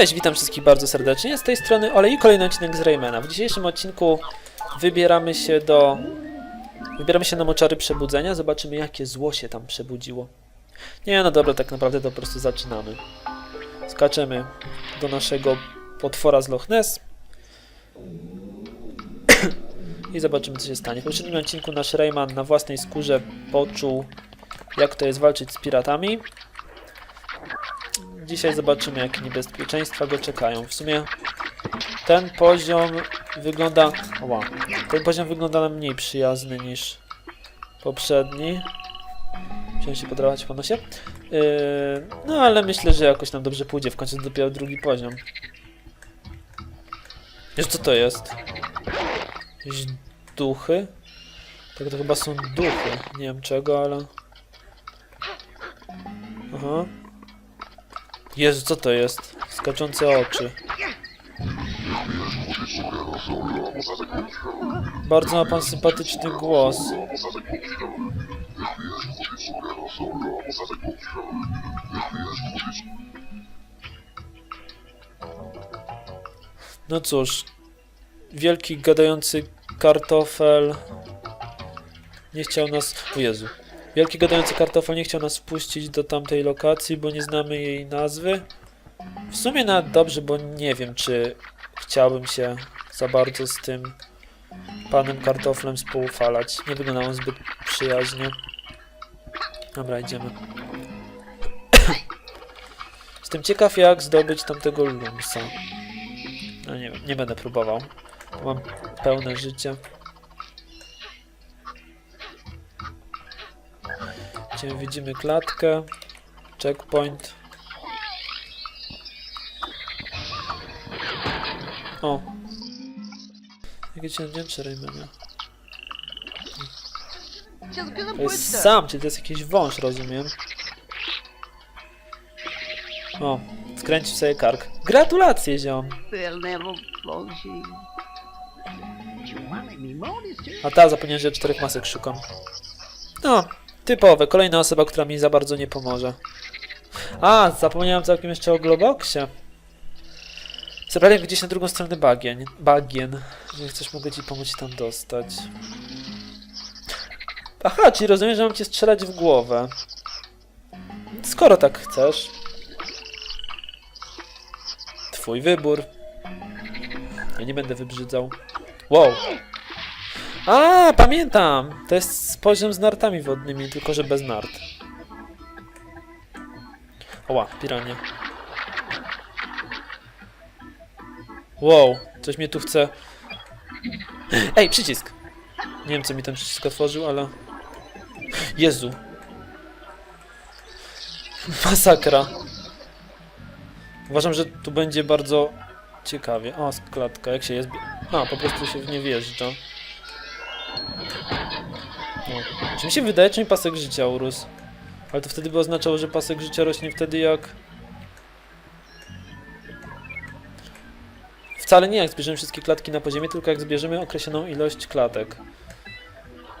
Cześć, witam wszystkich bardzo serdecznie. Z tej strony Olej i kolejny odcinek z Raymana. W dzisiejszym odcinku wybieramy się do... Wybieramy się na moczary przebudzenia. Zobaczymy, jakie zło się tam przebudziło. Nie, no dobra, tak naprawdę to po prostu zaczynamy. Skaczemy do naszego potwora z Loch Ness. I zobaczymy, co się stanie. W poprzednim odcinku nasz Rayman na własnej skórze poczuł, jak to jest walczyć z piratami. Dzisiaj zobaczymy, jakie niebezpieczeństwa go czekają. W sumie ten poziom wygląda... Oła, ten poziom wygląda na mniej przyjazny niż poprzedni. Chciałem się podrapać po nosie. Yy, no ale myślę, że jakoś nam dobrze pójdzie. W końcu dopiero drugi poziom. Wiesz co to jest? Jakieś duchy? Tak to chyba są duchy. Nie wiem czego, ale... Aha. Jezu, co to jest? Skaczące oczy. Bardzo ma pan sympatyczny głos. No cóż, wielki gadający kartofel nie chciał nas... O Jezu. Wielki gadający kartofel nie chciał nas wpuścić do tamtej lokacji, bo nie znamy jej nazwy. W sumie nawet dobrze, bo nie wiem, czy chciałbym się za bardzo z tym panem kartoflem współfalać. Nie wyglądał on zbyt przyjaźnie. Dobra, idziemy. Jestem ciekaw, jak zdobyć tamtego lumsa. No nie nie będę próbował. Mam pełne życie. Gdzie widzimy klatkę. Checkpoint. O. Jakie cię. Just gonna To jest sam, czyli to jest jakiś wąż, rozumiem. O, skręcił sobie kark. Gratulacje, ziom. A ta, zapomniałem, że czterech masek szukam. No, typowe. Kolejna osoba, która mi za bardzo nie pomoże. A, zapomniałem całkiem jeszcze o Globoxie. Zabrali mnie gdzieś na drugą stronę bagien. Bagien. Jak chcesz, mogę ci pomóc tam dostać. Aha, czyli rozumiem, że mam cię strzelać w głowę. Skoro tak chcesz. Twój wybór. Ja nie będę wybrzydzał. Wow. A, pamiętam! To jest poziom z nartami wodnymi, tylko że bez nart. Oła, piranie. Wow, coś mnie tu chce... Ej, przycisk! Nie wiem, co mi ten przycisk otworzył, ale... Jezu. Masakra. Uważam, że tu będzie bardzo ciekawie. O, klatka, jak się jest... A, po prostu się w nie wjeżdża. Czy mi się wydaje, czy mi pasek życia urósł? Ale to wtedy by oznaczało, że pasek życia rośnie wtedy jak... Wcale nie jak zbierzemy wszystkie klatki na poziomie, tylko jak zbierzemy określoną ilość klatek.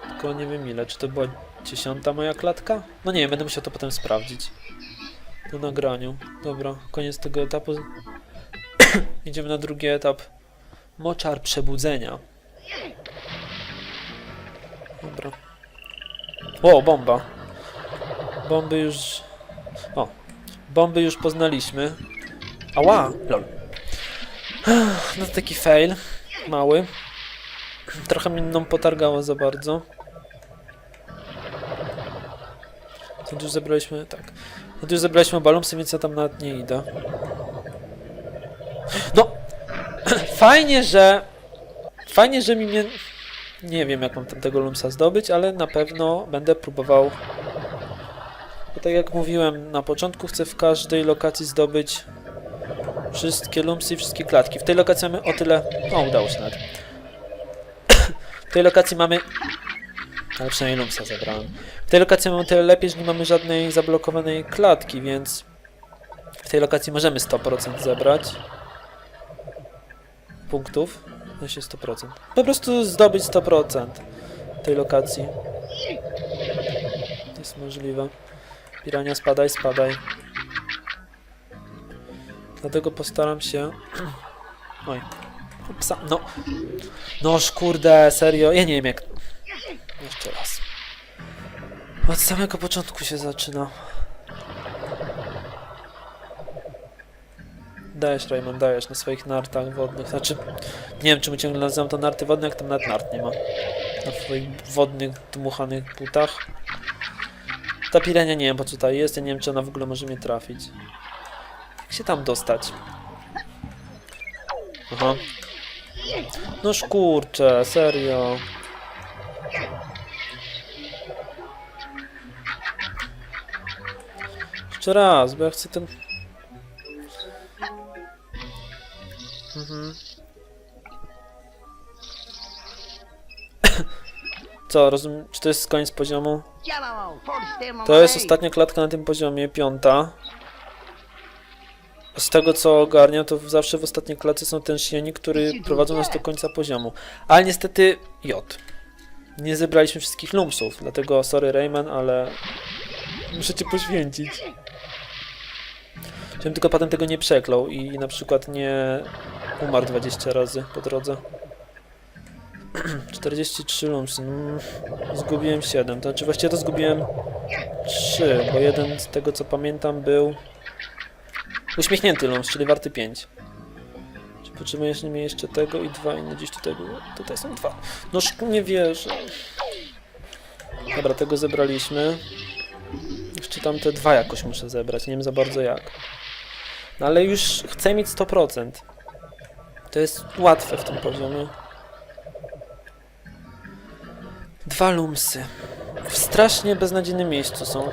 Tylko nie wiem ile, czy to była dziesiąta moja klatka? No nie będę musiał to potem sprawdzić. Na nagraniu. Dobra, koniec tego etapu. Idziemy na drugi etap. Moczar przebudzenia. Dobra. O, bomba. Bomby już... O. Bomby już poznaliśmy. Ała! Lol. No to taki fail. Mały. Trochę mnie mną potargało za bardzo. To już zebraliśmy... Tak. To już zebraliśmy balumsy, więc ja tam nawet nie idę. No! Fajnie, że... Fajnie, że mi mnie... Nie wiem, jak mam tamtego lumsa zdobyć, ale na pewno będę próbował. Bo tak jak mówiłem na początku, chcę w każdej lokacji zdobyć wszystkie lumsy i wszystkie klatki. W tej lokacji mamy o tyle. O, udało się nawet. W tej lokacji mamy. Ale przynajmniej lumsa zabrałem. W tej lokacji mamy o tyle lepiej, że nie mamy żadnej zablokowanej klatki, więc w tej lokacji możemy 100% zebrać punktów. Się 100%. Po prostu zdobyć 100% tej lokacji. Jest możliwe. Pirania, spadaj, spadaj. Dlatego postaram się... Oj. Psa, no. Noż kurde, serio. Ja nie wiem jak... Jeszcze raz. Od samego początku się zaczyna. Dajesz, Raymond, dajesz na swoich nartach wodnych. Znaczy, nie wiem, czemu ciągle nazywam to narty wodne, jak tam nawet nart nie ma. Na swoich wodnych, dmuchanych butach. Ta pirania nie wiem po co tutaj jest, ja nie wiem czy ona w ogóle może mnie trafić. Jak się tam dostać? Aha. No kurczę, serio. Jeszcze raz, bo ja chcę ten... Mhm. Co, rozumiem, czy to jest koniec poziomu? To jest ostatnia klatka na tym poziomie, piąta. Z tego co ogarniam, to zawsze w ostatniej klatce są ten silnik, który prowadzą nas do końca poziomu. Ale niestety J. Nie zebraliśmy wszystkich lumpsów, dlatego sorry Rayman, ale muszę cię poświęcić. Żebym tylko potem tego nie przeklął i na przykład nie umarł 20 razy po drodze. 43 lumpsy. Mm, zgubiłem 7. To znaczy właściwie to zgubiłem 3, bo jeden z tego co pamiętam był uśmiechnięty lumps, czyli warty 5. Czy potrzebujesz mi jeszcze tego i dwa inne gdzieś tutaj były? Tutaj są dwa. No szk- nie wierzę. Dobra, tego zebraliśmy. Jeszcze tam te dwa jakoś muszę zebrać, nie wiem za bardzo jak. No ale już chcę mieć 100%. To jest łatwe w tym poziomie. Dwa lumsy. W strasznie beznadziejnym miejscu są.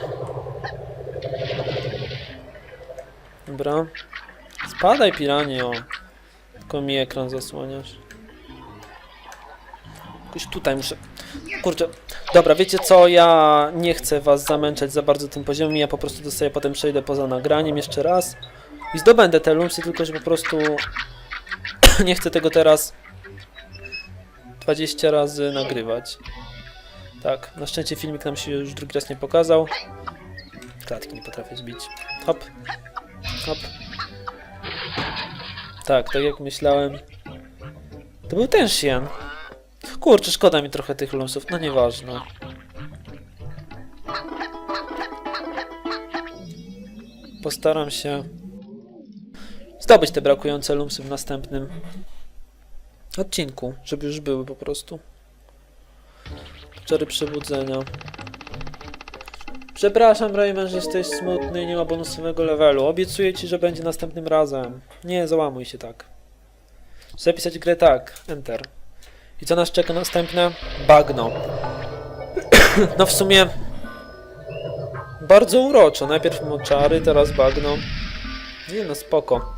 Dobra. Spadaj, piranio. Tylko mi ekran zasłaniasz. Jakoś tutaj muszę... Kurczę. Dobra, wiecie co? Ja nie chcę was zamęczać za bardzo tym poziomem. Ja po prostu dostaję, potem przejdę poza nagraniem jeszcze raz. I zdobędę te lumsy, tylko że po prostu... nie chcę tego teraz... 20 razy nagrywać. Tak, na szczęście filmik nam się już drugi raz nie pokazał. Klatki nie potrafię zbić. Hop. Hop. Tak, tak jak myślałem. To był ten Sien. Kurczę, szkoda mi trochę tych lumsów. No nieważne. Postaram się zdobyć te brakujące lumsy w następnym odcinku, żeby już były po prostu. Czary przebudzenia. Przepraszam, Rayman, że jesteś smutny i nie ma bonusowego levelu. Obiecuję ci, że będzie następnym razem. Nie załamuj się tak. Zapisać grę tak. Enter. I co nas czeka następne? Bagno. no w sumie... Bardzo uroczo. Najpierw moczary, teraz bagno. Nie no, spoko.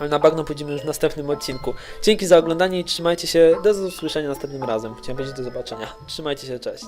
Ale na bagno pójdziemy już w następnym odcinku. Dzięki za oglądanie i trzymajcie się. Do usłyszenia następnym razem. Chciałem powiedzieć do zobaczenia. Trzymajcie się, cześć.